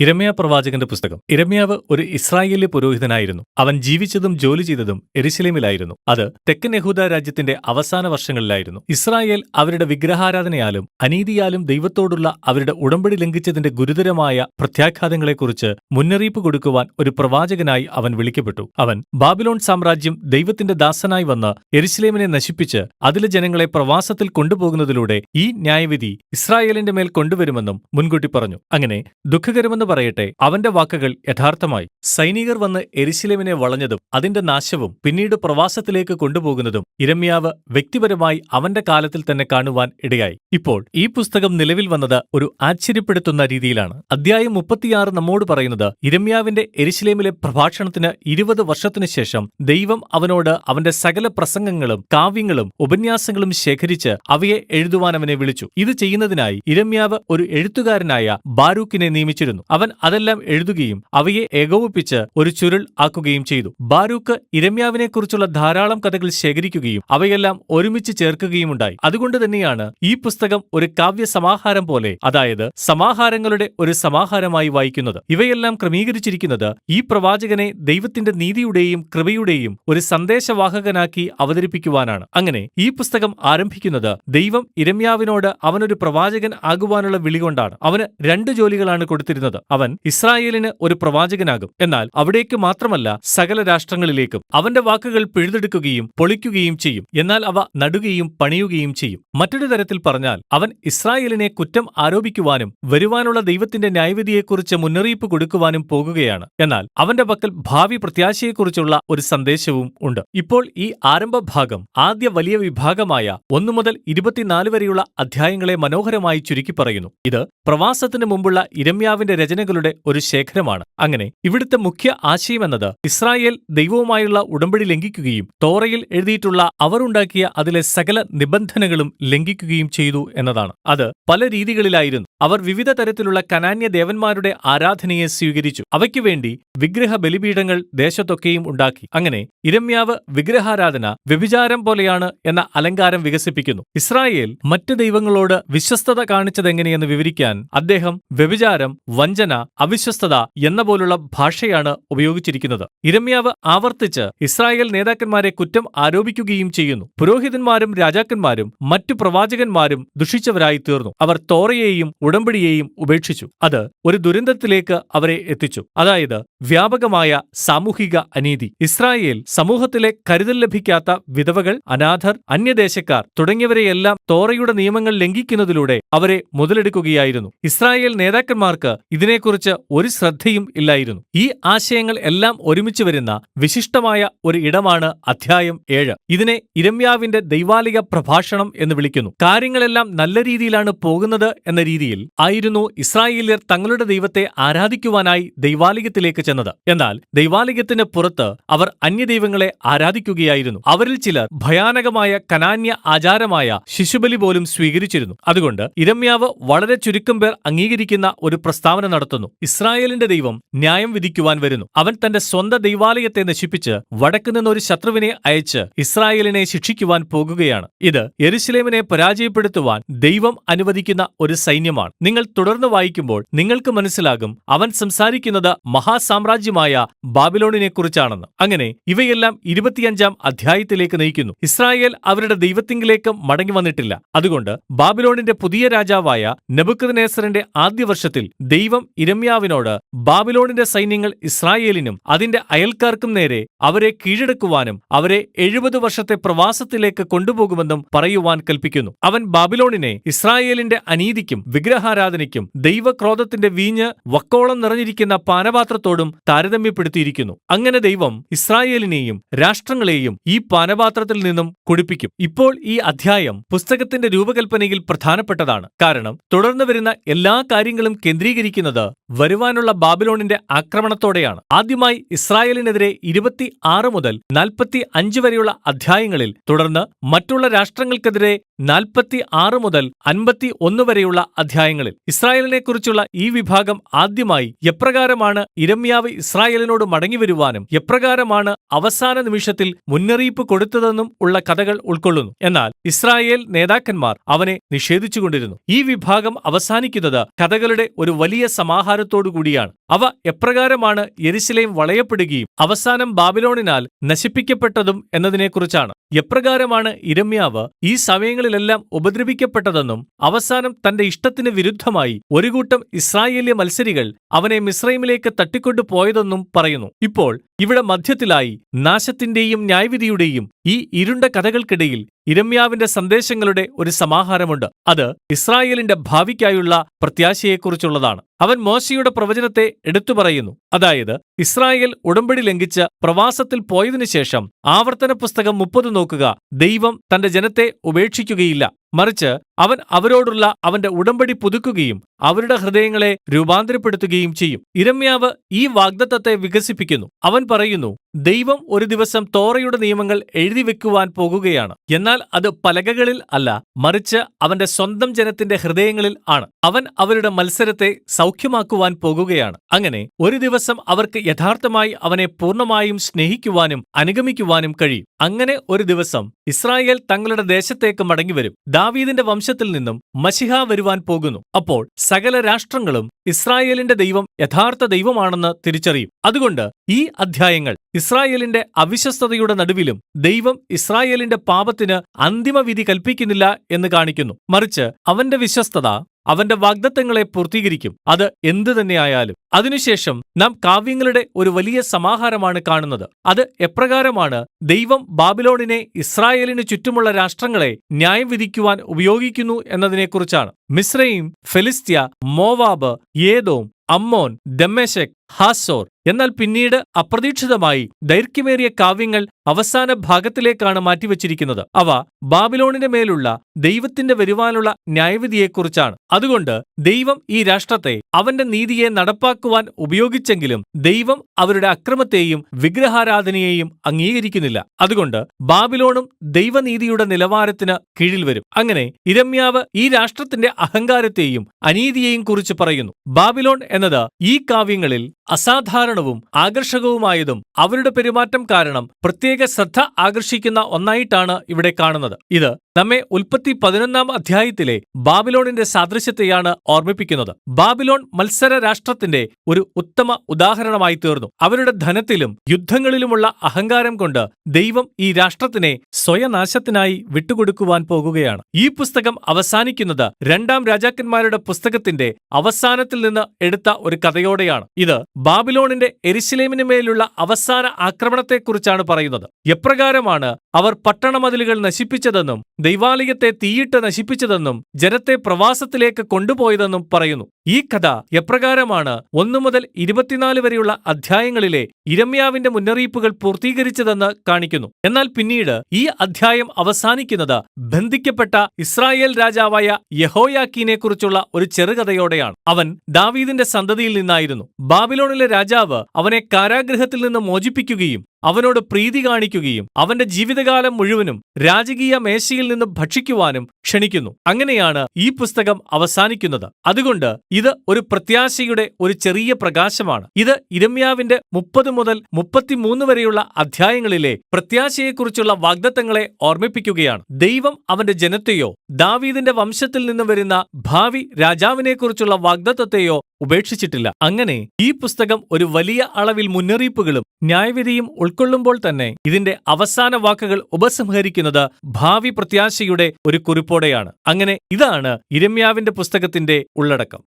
ഇരമ്യ പ്രവാചകന്റെ പുസ്തകം. ഇരമ്യാവ് ഒരു ഇസ്രായേലി പുരോഹിതനായിരുന്നു. അവൻ ജീവിച്ചതും ജോലി ചെയ്തതും എരിശിലേമിലായിരുന്നു. അത് തെക്കൻ യഹൂദ രാജ്യത്തിന്റെ അവസാന വർഷങ്ങളിലായിരുന്നു. ഇസ്രായേൽ അവരുടെ വിഗ്രഹാരാധനയാലും അനീതിയാലും ദൈവത്തോടുള്ള അവരുടെ ഉടമ്പടി ലംഘിച്ചതിന്റെ ഗുരുതരമായ പ്രത്യാഘാതങ്ങളെക്കുറിച്ച് മുന്നറിയിപ്പ് കൊടുക്കുവാൻ ഒരു പ്രവാചകനായി അവൻ വിളിക്കപ്പെട്ടു. അവൻ ബാബിലോൺ സാമ്രാജ്യം ദൈവത്തിന്റെ ദാസനായി വന്ന് എരിശിലേമിനെ നശിപ്പിച്ച് അതിലെ ജനങ്ങളെ പ്രവാസത്തിൽ കൊണ്ടുപോകുന്നതിലൂടെ ഈ ന്യായവിധി ഇസ്രായേലിന്റെ മേൽ കൊണ്ടുവരുമെന്നും മുൻകൂട്ടി പറഞ്ഞു. അങ്ങനെ ദുഃഖകരമെന്ന് പറയട്ടെ അവന്റെ വാക്കുകൾ യഥാർത്ഥമായി. സൈനികർ വന്ന് എരിശിലേമിനെ വളഞ്ഞതും അതിന്റെ നാശവും പിന്നീട് പ്രവാസത്തിലേക്ക് കൊണ്ടുപോകുന്നതും ഇരമ്യാവ് വ്യക്തിപരമായി അവന്റെ കാലത്തിൽ തന്നെ കാണുവാൻ ഇടയായി. ഇപ്പോൾ ഈ പുസ്തകം നിലവിൽ വന്നത് ഒരു ആശ്ചര്യപ്പെടുത്തുന്ന രീതിയിലാണ്. അധ്യായം മുപ്പത്തിയാറ് നമ്മോട് പറയുന്നത് ഇരമ്യാവിന്റെ എരിശിലേമിലെ പ്രഭാഷണത്തിന് ഇരുപത് വർഷത്തിനു ശേഷം ദൈവം അവനോട് അവന്റെ സകല പ്രസംഗങ്ങളും കാവ്യങ്ങളും ഉപന്യാസങ്ങളും ശേഖരിച്ച് അവയെ എഴുതുവാൻ അവനെ വിളിച്ചു. ഇത് ചെയ്യുന്നതിനായി ഇരമ്യാവ് ഒരു എഴുത്തുകാരനായ ബാരൂക്കിനെ നിയമിച്ചിരുന്നു. അവൻ അതെല്ലാം എഴുതുകയും അവയെ ഏകോപിപ്പിച്ച് ഒരു ചുരുൾ ആക്കുകയും ചെയ്തു. ബാരൂക്ക് ഇരമ്യാവിനെക്കുറിച്ചുള്ള ധാരാളം കഥകൾ ശേഖരിക്കുകയും അവയെല്ലാം ഒരുമിച്ച് ചേർക്കുകയുമുണ്ടായി. അതുകൊണ്ട് തന്നെയാണ് ഈ പുസ്തകം ഒരു കാവ്യ സമാഹാരം പോലെ അതായത് സമാഹാരങ്ങളുടെ ഒരു സമാഹാരമായി വായിക്കുന്നത്. ഇവയെല്ലാം ക്രമീകരിച്ചിരിക്കുന്നത് ഈ പ്രവാചകനെ ദൈവത്തിന്റെ നീതിയുടെയും കൃപയുടെയും ഒരു സന്ദേശവാഹകനാക്കി അവതരിപ്പിക്കുവാനാണ്. അങ്ങനെ ഈ പുസ്തകം ആരംഭിക്കുന്നത് ദൈവം ഇരമ്യാവിനോട് അവനൊരു പ്രവാചകൻ ആകുവാനുള്ള വിളികൊണ്ടാണ് അവന് രണ്ട് ജോലികളാണ് കൊടുത്തിരുന്നത്. അവൻ ഇസ്രായേലിന് ഒരു പ്രവാചകനാകും. എന്നാൽ അവിടേക്ക് മാത്രമല്ല സകല രാഷ്ട്രങ്ങളിലേക്കും അവന്റെ വാക്കുകൾ പിഴുതെടുക്കുകയും പൊളിക്കുകയും ചെയ്യും. എന്നാൽ അവ നടുകയും പണിയുകയും ചെയ്യും. മറ്റൊരു തരത്തിൽ പറഞ്ഞാൽ അവൻ ഇസ്രായേലിനെ കുറ്റം ആരോപിക്കുവാനും വരുവാനുള്ള ദൈവത്തിന്റെ ന്യായവിധിയെക്കുറിച്ച് മുന്നറിയിപ്പ് കൊടുക്കുവാനും പോകുകയാണ്. എന്നാൽ അവന്റെ പക്കൽ ഭാവി പ്രത്യാശയെക്കുറിച്ചുള്ള ഒരു സന്ദേശവും ഉണ്ട്. ഇപ്പോൾ ഈ ആരംഭഭാഗം ആദ്യ വലിയ വിഭാഗമായ ഒന്നു മുതൽ ഇരുപത്തിനാല് വരെയുള്ള അധ്യായങ്ങളെ മനോഹരമായി ചുരുക്കി പറയുന്നു. ഇത് പ്രവാസത്തിന് മുമ്പുള്ള ഇരമ്യാവിന്റെ രചനകളുടെ ഒരു ശേഖരമാണ്. അങ്ങനെ ഇവിടുത്തെ മുഖ്യ ആശയമെന്നത് ഇസ്രായേൽ ദൈവവുമായുള്ള ഉടമ്പടി ലംഘിക്കുകയും തോറയിൽ എഴുതിയിട്ടുള്ള അവർ ഉണ്ടാക്കിയ അതിലെ സകല നിബന്ധനകളും ലംഘിക്കുകയും ചെയ്തു എന്നതാണ്. അത് പല രീതികളിലായിരുന്നു. അവർ വിവിധ തരത്തിലുള്ള കനാന്യ ദേവന്മാരുടെ ആരാധനയെ സ്വീകരിച്ചു. അവയ്ക്കു വേണ്ടി വിഗ്രഹ ബലിപീഠങ്ങൾ ദേശത്തൊക്കെയും ഉണ്ടാക്കി. അങ്ങനെ ഇരമ്യാവ് വിഗ്രഹാരാധന വ്യഭിചാരം പോലെയാണ് എന്ന അലങ്കാരം വികസിപ്പിക്കുന്നു. ഇസ്രായേൽ മറ്റ് ദൈവങ്ങളോട് വിശ്വസ്തത കാണിച്ചതെങ്ങനെയെന്ന് വിവരിക്കാൻ അദ്ദേഹം വ്യഭിചാരം വഞ്ചന അവിശ്വസ്തത എന്ന പോലുള്ള ഭാഷയാണ് ഉപയോഗിച്ചിരിക്കുന്നത്. ഇരമ്യാവ് ആവർത്തിച്ച് ഇസ്രായേൽ നേതാക്കന്മാരെ കുറ്റം ആരോപിക്കുകയും ചെയ്യുന്നു. പുരോഹിതന്മാരും രാജാക്കന്മാരും മറ്റു പ്രവാചകന്മാരും ദുഷിച്ചവരായി തീർന്നു. അവർ തോറയെയും ഉടമ്പടിയെയും ഉപേക്ഷിച്ചു. അത് ഒരു ദുരന്തത്തിലേക്ക് അവരെ എത്തിച്ചു. അതായത് വ്യാപകമായ സാമൂഹിക അനീതി. ഇസ്രായേൽ സമൂഹത്തിലെ കരുതൽ ലഭിക്കാത്ത വിധവകൾ അനാഥർ അന്യദേശക്കാർ തുടങ്ങിയവരെയെല്ലാം തോറയുടെ നിയമങ്ങൾ ലംഘിക്കുന്നതിലൂടെ അവരെ മുതലെടുക്കുകയായിരുന്നു. ഇസ്രായേൽ നേതാക്കന്മാർക്ക് ഇതിനെക്കുറിച്ച് ഒരു ശ്രദ്ധയും ഇല്ലായിരുന്നു. ഈ ആശയങ്ങൾ എല്ലാം ഒരുമിച്ച് വരുന്ന വിശിഷ്ടമായ ഒരു ഇടമാണ് അധ്യായം ഏഴ്. ഇതിനെ ഇരമ്യാവിന്റെ ദൈവാലിക പ്രഭാഷണം എന്ന് വിളിക്കുന്നു. കാര്യങ്ങളെല്ലാം നല്ല രീതിയിലാണ് പോകുന്നത് എന്ന രീതിയിൽ ആയിരുന്നു ഇസ്രായേലിയർ തങ്ങളുടെ ദൈവത്തെ ആരാധിക്കുവാനായി ദൈവാലയത്തിലേക്ക് ചെന്നത്. എന്നാൽ ദൈവാലയത്തിന് പുറത്ത് അവർ അന്യദൈവങ്ങളെ ആരാധിക്കുകയായിരുന്നു. അവരിൽ ചിലർ ഭയാനകമായ കനാന്യ ആചാരമായ ശിശുബലി പോലും സ്വീകരിച്ചിരുന്നു. അതുകൊണ്ട് ഇരമ്യാവ് വളരെ ചുരുക്കം പേർ അംഗീകരിക്കുന്ന ഒരു പ്രസ്താവന നടത്തുന്നു. ഇസ്രായേലിന്റെ ദൈവം ന്യായം വിധിക്കുവാൻ വരുന്നു. അവൻ തന്റെ സ്വന്തം ദൈവാലയത്തെ നശിപ്പിച്ച് വടക്കു നിന്ന് ഒരു ശത്രുവിനെ അയച്ച് ഇസ്രായേലിനെ ശിക്ഷിക്കുവാൻ പോകുകയാണ്. ഇത് എരുസലേമിനെ പരാജയപ്പെടുത്തുവാൻ ദൈവം അനുവദിക്കുന്ന ഒരു സൈന്യമാണ്. നിങ്ങൾ തുടർന്ന് വായിക്കുമ്പോൾ നിങ്ങൾക്ക് മനസ്സിലാകും അവൻ സംസാരിക്കുന്നത് മഹാസാമ്രാജ്യമായ ബാബിലോണിനെ കുറിച്ചാണെന്ന് അങ്ങനെ ഇവയെല്ലാം ഇരുപത്തിയഞ്ചാം അധ്യായത്തിലേക്ക് നയിക്കുന്നു. ഇസ്രായേൽ അവരുടെ ദൈവത്തിങ്കിലേക്ക് മടങ്ങി വന്നിട്ടില്ല. അതുകൊണ്ട് ബാബിലോണിന്റെ പുതിയ രാജാവായ നെബുക്കദ്നേസറിന്റെ ആദ്യ വർഷത്തിൽ ദൈവം ഇരമ്യാവിനോട് ബാബിലോണിന്റെ സൈന്യങ്ങൾ ഇസ്രായേലിനും അതിന്റെ അയൽക്കാർക്കും നേരെ അവരെ കീഴടക്കുവാനും അവരെ എഴുപത് വർഷത്തെ പ്രവാസത്തിലേക്ക് കൊണ്ടുപോകുമെന്നും പറയുവാൻ കൽപ്പിക്കുന്നു അവൻ ബാബിലോണിനെ ഇസ്രായേലിന്റെ അനീതിക്കും വിഗ്രഹാരാധനയ്ക്കും ദൈവക്രോധത്തിന്റെ വീഞ്ഞ് വക്കോളം നിറഞ്ഞിരിക്കുന്ന പാനപാത്രത്തോടും താരതമ്യപ്പെടുത്തിയിരിക്കുന്നു. അങ്ങനെ ദൈവം ഇസ്രായേലിനെയും രാഷ്ട്രങ്ങളെയും ഈ പാനപാത്രത്തിൽ നിന്നും കുടിപ്പിക്കും. ഇപ്പോൾ ഈ അധ്യായം പുസ്തകത്തിന്റെ രൂപകൽപ്പനയിൽ പ്രധാനപ്പെട്ടതാണ്. കാരണം തുടർന്ന് വരുന്ന എല്ലാ കാര്യങ്ങളും കേന്ദ്രീകരിക്കുന്നത് 的 വരുവാനുള്ള ബാബിലോണിന്റെ ആക്രമണത്തോടെയാണ്. ആദ്യമായി ഇസ്രായേലിനെതിരെ ഇരുപത്തി ആറ് മുതൽ നാൽപ്പത്തി അഞ്ച് വരെയുള്ള അധ്യായങ്ങളിൽ തുടർന്ന് മറ്റുള്ള രാഷ്ട്രങ്ങൾക്കെതിരെ നാൽപ്പത്തി ആറ് മുതൽ അൻപത്തി ഒന്ന് വരെയുള്ള അധ്യായങ്ങളിൽ. ഇസ്രായേലിനെക്കുറിച്ചുള്ള ഈ വിഭാഗം ആദ്യമായി എപ്രകാരമാണ് ഇരമ്യാവ് ഇസ്രായേലിനോട് മടങ്ങി വരുവാനും എപ്രകാരമാണ് അവസാന നിമിഷത്തിൽ മുന്നറിയിപ്പ് കൊടുത്തതെന്നും ഉള്ള കഥകൾ ഉൾക്കൊള്ളുന്നു. എന്നാൽ ഇസ്രായേൽ നേതാക്കന്മാർ അവനെ നിഷേധിച്ചുകൊണ്ടിരുന്നു. ഈ വിഭാഗം അവസാനിക്കുന്നത് കഥകളുടെ ഒരു വലിയ സമാഹാരം വ്യവഹാരത്തോടു കൂടിയാണ് അവ എപ്രകാരമാണ് യെരുശലേം വളയപ്പെടുകയും അവസാനം ബാബിലോണിനാൽ നശിപ്പിക്കപ്പെട്ടതും എന്നതിനെക്കുറിച്ചാണ്. എപ്രകാരമാണ് ഇരമ്യാവ് ഈ സമയങ്ങളിലെല്ലാം ഉപദ്രവിക്കപ്പെട്ടതെന്നും അവസാനം തന്റെ ഇഷ്ടത്തിന് വിരുദ്ധമായി ഒരു കൂട്ടം ഇസ്രായേലിയ മത്സരികൾ അവനെ മിസ്രൈമിലേക്ക് തട്ടിക്കൊണ്ടു പോയതെന്നും പറയുന്നു. ഇപ്പോൾ ഇവിടെ മധ്യത്തിലായി നാശത്തിന്റെയും ന്യായവിധിയുടെയും ഈ ഇരുണ്ട കഥകൾക്കിടയിൽ ഇരമ്യാവിന്റെ സന്ദേശങ്ങളുടെ ഒരു സമാഹാരമുണ്ട്. അത് ഇസ്രായേലിന്റെ ഭാവിക്കായുള്ള പ്രത്യാശയെക്കുറിച്ചുള്ളതാണ്. അവൻ മോശയുടെ പ്രവചനത്തെ എടുത്തു പറയുന്നു. അതായത് ഇസ്രായേൽ ഉടമ്പടി ലംഘിച്ച് പ്രവാസത്തിൽ പോയതിനു ശേഷം ആവർത്തന പുസ്തകം മുപ്പത് നോക്കുക ദൈവം തന്റെ ജനത്തെ ഉപേക്ഷിക്കുകയില്ല. മറിച്ച് അവൻ അവരോടുള്ള അവന്റെ ഉടമ്പടി പുതുക്കുകയും അവരുടെ ഹൃദയങ്ങളെ രൂപാന്തരപ്പെടുത്തുകയും ചെയ്യും. ഇരമ്യാവ് ഈ വാഗ്ദത്തത്തെ വികസിപ്പിക്കുന്നു. അവൻ പറയുന്നു ദൈവം ഒരു ദിവസം തോറയുടെ നിയമങ്ങൾ എഴുതി വെക്കുവാൻ പോകുകയാണ്. എന്നാൽ അത് പലകകളിൽ അല്ല മറിച്ച് അവന്റെ സ്വന്തം ജനത്തിന്റെ ഹൃദയങ്ങളിൽ ആണ്. അവൻ അവരുടെ മത്സരത്തെ സൗഖ്യമാക്കുവാൻ പോകുകയാണ്. അങ്ങനെ ഒരു ദിവസം അവർക്ക് യഥാർത്ഥമായി അവനെ പൂർണമായും സ്നേഹിക്കുവാനും അനുഗമിക്കുവാനും കഴിയും. അങ്ങനെ ഒരു ദിവസം ഇസ്രായേൽ തങ്ങളുടെ ദേശത്തേക്ക് മടങ്ങിവരും. ദാവീദിന്റെ വംശത്തിൽ നിന്നും മഷിഹ വരുവാൻ പോകുന്നു. അപ്പോൾ സകല രാഷ്ട്രങ്ങളും ഇസ്രായേലിന്റെ ദൈവം യഥാർത്ഥ ദൈവമാണെന്ന് തിരിച്ചറിയും. അതുകൊണ്ട് ഈ അധ്യായങ്ങൾ ഇസ്രായേലിന്റെ അവിശ്വസ്തതയുടെ നടുവിലും ദൈവം ഇസ്രായേലിന്റെ പാപത്തിന് അന്തിമവിധി കൽപ്പിക്കുന്നില്ല എന്ന് കാണിക്കുന്നു. മറിച്ച് അവന്റെ വിശ്വസ്തത അവന്റെ വാഗ്ദത്തങ്ങളെ പൂർത്തീകരിക്കും. അത് എന്തു തന്നെയായാലും. അതിനുശേഷം നാം കാവ്യങ്ങളുടെ ഒരു വലിയ സമാഹാരമാണ് കാണുന്നത്. അത് എപ്രകാരമാണ് ദൈവം ബാബിലോണിനെ ഇസ്രായേലിന് ചുറ്റുമുള്ള രാഷ്ട്രങ്ങളെ ന്യായം വിധിക്കുവാൻ ഉപയോഗിക്കുന്നു എന്നതിനെക്കുറിച്ചാണ്. Mizraim Philistia Moab Edom Ammon ദമ്മേശക് Hazor. എന്നാൽ പിന്നീട് അപ്രതീക്ഷിതമായി ദൈർഘ്യമേറിയ കാവ്യങ്ങൾ അവസാന ഭാഗത്തിലേക്കാണ് മാറ്റിവച്ചിരിക്കുന്നത്. അവ ബാബിലോണിന്റെ മേലുള്ള ദൈവത്തിന്റെ വരുവാനുള്ള ന്യായവിധിയെക്കുറിച്ചാണ്. അതുകൊണ്ട് ദൈവം ഈ രാഷ്ട്രത്തെ അവന്റെ നീതിയെ നടപ്പാക്കുവാൻ ഉപയോഗിച്ചെങ്കിലും ദൈവം അവരുടെ അക്രമത്തെയും വിഗ്രഹാരാധനയെയും അംഗീകരിക്കുന്നില്ല. അതുകൊണ്ട് ബാബിലോണും ദൈവനീതിയുടെ നിലവാരത്തിന് കീഴിൽ വരും. അങ്ങനെ ഇരമ്യാവ് ഈ രാഷ്ട്രത്തിന്റെ അഹങ്കാരത്തെയും അനീതിയെയും കുറിച്ച് പറയുന്നു. ബാബിലോൺ എന്നത് ഈ കാവ്യങ്ങളിൽ അസാധാരണവും ആകർഷകവുമായതും അവരുടെ പെരുമാറ്റം കാരണം പ്രത്യേക ശ്രദ്ധ ആകർഷിക്കുന്ന ഒന്നായിട്ടാണ് ഇവിടെ കാണുന്നത്. ഇത് നമ്മെ ഉൽപ്പത്തി പതിനൊന്നാം അധ്യായത്തിലെ ബാബിലോണിന്റെ സാദൃശ്യത്തെയാണ് ഓർമ്മിപ്പിക്കുന്നത്. ബാബിലോൺ മത്സര രാഷ്ട്രത്തിന്റെ ഒരു ഉത്തമ ഉദാഹരണമായി തീർന്നു. അവരുടെ ധനത്തിലും യുദ്ധങ്ങളിലുമുള്ള അഹങ്കാരം കൊണ്ട് ദൈവം ഈ രാഷ്ട്രത്തിനെ സ്വയനാശത്തിനായി വിട്ടുകൊടുക്കുവാൻ പോകുകയാണ്. ഈ പുസ്തകം അവസാനിക്കുന്നത് രണ്ടാം രാജാക്കന്മാരുടെ പുസ്തകത്തിന്റെ അവസാനത്തിൽ നിന്ന് എടുത്ത ഒരു കഥയോടെയാണ്. ഇത് ബാബിലോണിന്റെ എരിശിലേമിന് മേലുള്ള അവസാന ആക്രമണത്തെക്കുറിച്ചാണ് പറയുന്നത്. എപ്രകാരമാണ് അവർ പട്ടണമതിലുകൾ നശിപ്പിച്ചതെന്നും ദൈവാലയത്തെ തീയിട്ട് നശിപ്പിച്ചതെന്നും ജനത്തെ പ്രവാസത്തിലേക്ക് കൊണ്ടുപോയതെന്നും പറയുന്നു. ഈ കഥ എപ്രകാരമാണ് ഒന്നു മുതൽ ഇരുപത്തിനാല് വരെയുള്ള അധ്യായങ്ങളിലെ ഇരമ്യാവിന്റെ മുന്നറിയിപ്പുകൾ പൂർത്തീകരിച്ചതെന്ന് കാണിക്കുന്നു. എന്നാൽ പിന്നീട് ഈ അധ്യായം അവസാനിക്കുന്നത് ബന്ധിക്കപ്പെട്ട ഇസ്രായേൽ രാജാവായ യഹോയാക്കീനെ കുറിച്ചുള്ള ഒരു ചെറുകഥയോടെയാണ്. അവൻ ദാവീദിന്റെ സന്തതിയിൽ നിന്നായിരുന്നു. ബാബിലോണിലെ രാജാവ് അവനെ കാരാഗ്രഹത്തിൽ നിന്ന് മോചിപ്പിക്കുകയും അവനോട് പ്രീതി കാണിക്കുകയും അവന്റെ ജീവിതകാലം മുഴുവനും രാജകീയ മേശയിൽ നിന്ന് ഭക്ഷിക്കുവാനും ക്ഷണിക്കുന്നു. അങ്ങനെയാണ് ഈ പുസ്തകം അവസാനിക്കുന്നത്. അതുകൊണ്ട് ഇത് ഒരു പ്രത്യാശയുടെ ഒരു ചെറിയ പ്രകാശമാണ്. ഇത് ഇരമ്യാവിന്റെ മുപ്പത് മുതൽ മുപ്പത്തിമൂന്ന് വരെയുള്ള അധ്യായങ്ങളിലെ പ്രത്യാശയെക്കുറിച്ചുള്ള വാഗ്ദത്തങ്ങളെ ഓർമ്മിപ്പിക്കുകയാണ്. ദൈവം അവന്റെ ജനത്തെയോ ദാവീദിന്റെ വംശത്തിൽ നിന്ന് വരുന്ന ഭാവി രാജാവിനെക്കുറിച്ചുള്ള വാഗ്ദത്തത്തെയോ ഉപേക്ഷിച്ചിട്ടില്ല. അങ്ങനെ ഈ പുസ്തകം ഒരു വലിയ അളവിൽ മുന്നറിയിപ്പുകളും ന്യായവിധിയും ഉൾക്കൊള്ളുമ്പോൾ തന്നെ ഇതിന്റെ അവസാന വാക്കുകൾ ഉപസംഹരിക്കുന്നത് ഭാവി പ്രത്യാശയുടെ ഒരു കുറിപ്പോടെയാണ്. അങ്ങനെ ഇതാണ് ഇരമ്യാവിന്റെ പുസ്തകത്തിന്റെ ഉള്ളടക്കം.